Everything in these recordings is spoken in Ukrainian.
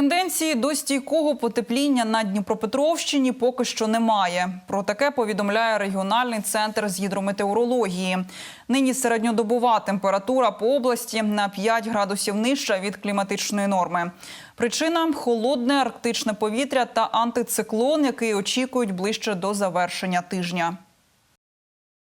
Тенденції до стійкого потепління на Дніпропетровщині поки що немає. Про таке повідомляє регіональний центр з гідрометеорології. Нині середньодобова температура по області на 5 градусів нижча від кліматичної норми. Причина холодне арктичне повітря та антициклон, який очікують ближче до завершення тижня.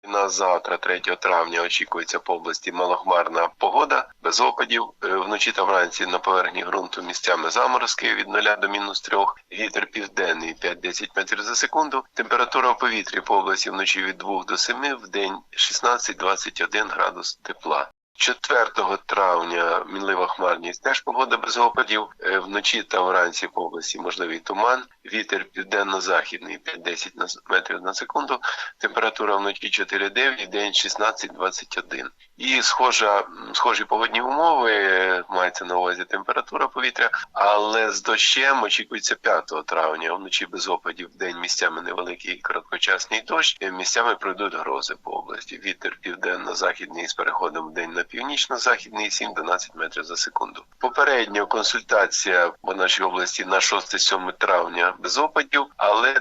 На завтра, 3 травня, очікується по області малохмарна погода без опадів. Е, Вночі та вранці на поверхні ґрунту місцями заморозки від 0 до мінус 3. Вітер південний 5-10 метрів за секунду. Температура в повітрі по області вночі від 2 до 7, в день 16-21 градус тепла. 4 травня мінлива хмарність, теж погода без опадів. Е, Вночі та вранці по області можливий туман. Вітер південно-західний 5-10 метрів на секунду. Температура вночі 4-9, день 16-21. І схожа, схожі погодні умови, мається на увазі температура повітря, але з дощем очікується 5 травня. Вночі без опадів, в день місцями невеликий короткочасний дощ, е, місцями пройдуть грози по області. Вітер південно-західний з переходом в день на північно-західний 7-12 метрів за секунду. Попередня консультація по нашій області на 6-7 травня без опадів, але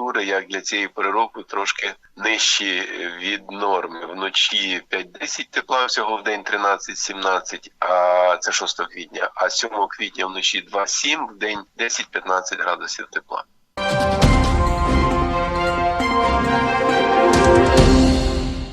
температури, як для цієї пори року, трошки нижчі від норми. Вночі 5-10 тепла всього в день 13-17, а це 6 квітня. А 7 квітня вночі 2-7, в день 10-15 градусів тепла.